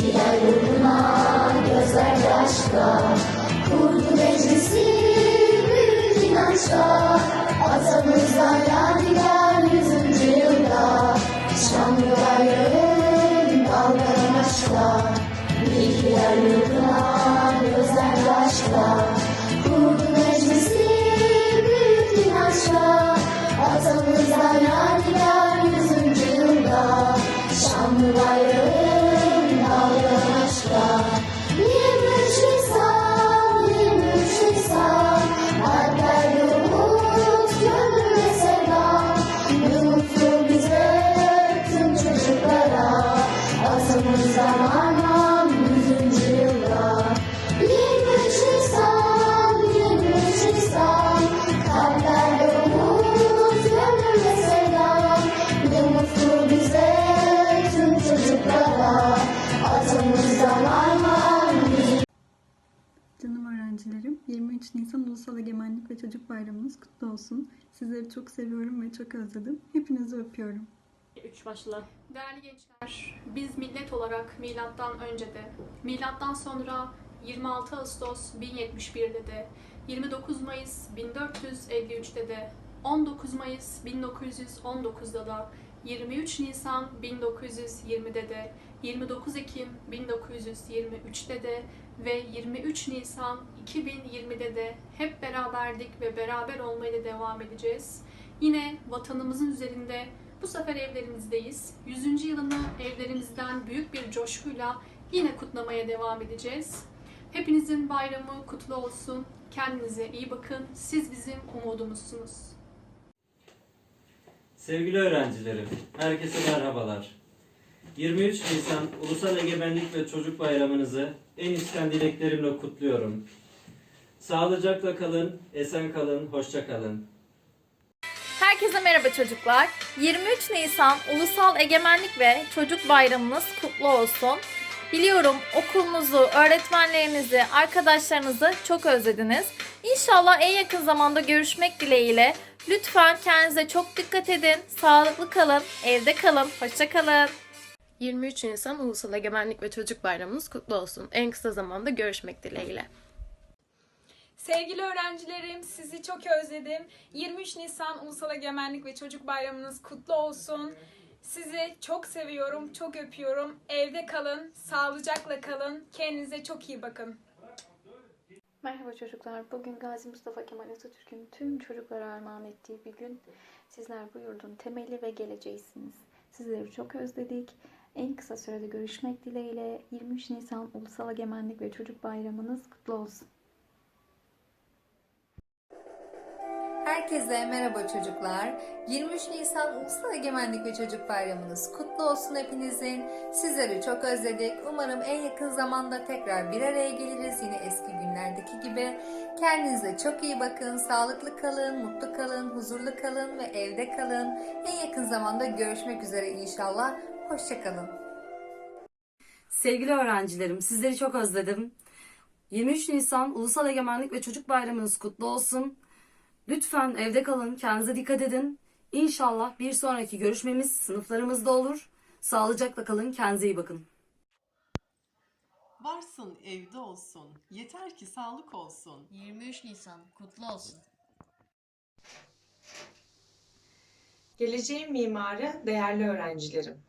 İlkiler yoluna gözler yaşla Kurdu meclisi büyük inançla Atamızdan yadigar yüzüncü yılda Şanlı bayrağın dalgalan aşkla İlkiler yoluna gözler yaşla Kurdu meclisi büyük inançla Atamızdan yadigar yüzüncü yılda Şanlı bayrağın 23 Nisan Ulusal Egemenlik ve Çocuk Bayramınız kutlu olsun. Sizleri çok seviyorum ve çok özledim. Hepinizi öpüyorum. 3 başla. Değerli gençler, biz millet olarak milattan önce de, milattan sonra 26 Ağustos 1071'de de, 29 Mayıs 1453'te de, 19 Mayıs 1919'da da, 23 Nisan 1920'de de, 29 Ekim 1923'te de ve 23 Nisan 2020'de de hep beraberdik ve beraber olmaya da devam edeceğiz. Yine vatanımızın üzerinde bu sefer evlerimizdeyiz. 100. yılını evlerimizden büyük bir coşkuyla yine kutlamaya devam edeceğiz. Hepinizin bayramı kutlu olsun. Kendinize iyi bakın. Siz bizim umudumuzsunuz. Sevgili öğrencilerim, herkese merhabalar. 23 Nisan Ulusal Egemenlik ve Çocuk Bayramınızı en içten dileklerimle kutluyorum. Sağlıcakla kalın, esen kalın, hoşça kalın. Herkese merhaba çocuklar. 23 Nisan Ulusal Egemenlik ve Çocuk Bayramınız kutlu olsun. Biliyorum okulunuzu, öğretmenlerinizi, arkadaşlarınızı çok özlediniz. İnşallah en yakın zamanda görüşmek dileğiyle. Lütfen kendinize çok dikkat edin. Sağlıklı kalın, evde kalın, hoşça kalın. 23 Nisan Ulusal Egemenlik ve Çocuk Bayramınız kutlu olsun. En kısa zamanda görüşmek dileğiyle. Sevgili öğrencilerim, sizi çok özledim. 23 Nisan Ulusal Egemenlik ve Çocuk Bayramınız kutlu olsun. Sizi çok seviyorum, çok öpüyorum. Evde kalın, sağlıcakla kalın. Kendinize çok iyi bakın. Merhaba çocuklar. Bugün Gazi Mustafa Kemal Atatürk'ün tüm çocuklara armağan ettiği bir gün. Sizler bu yurdun temeli ve geleceğisiniz. Sizleri çok özledik. En kısa sürede görüşmek dileğiyle 23 Nisan Ulusal Egemenlik ve Çocuk Bayramınız kutlu olsun. Herkese merhaba çocuklar. 23 Nisan Ulusal Egemenlik ve Çocuk Bayramınız kutlu olsun hepinizin. Sizleri çok özledik. Umarım en yakın zamanda tekrar bir araya geliriz yine eski günlerdeki gibi. Kendinize çok iyi bakın. Sağlıklı kalın, mutlu kalın, huzurlu kalın ve evde kalın. En yakın zamanda görüşmek üzere inşallah. Hoşçakalın. Sevgili öğrencilerim, sizleri çok özledim. 23 Nisan Ulusal Egemenlik ve Çocuk Bayramınız kutlu olsun. Lütfen evde kalın, kendinize dikkat edin. İnşallah bir sonraki görüşmemiz sınıflarımızda olur. Sağlıcakla kalın, kendinize iyi bakın. Varsın evde olsun. Yeter ki sağlık olsun. 23 Nisan kutlu olsun. Geleceğin mimarı değerli öğrencilerim.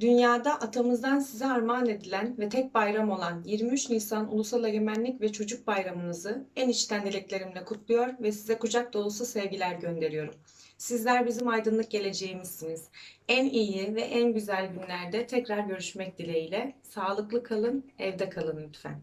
Dünyada atamızdan size armağan edilen ve tek bayram olan 23 Nisan Ulusal Egemenlik ve Çocuk Bayramınızı en içten dileklerimle kutluyor ve size kucak dolusu sevgiler gönderiyorum. Sizler bizim aydınlık geleceğimizsiniz. En iyi ve en güzel günlerde tekrar görüşmek dileğiyle. Sağlıklı kalın, evde kalın lütfen.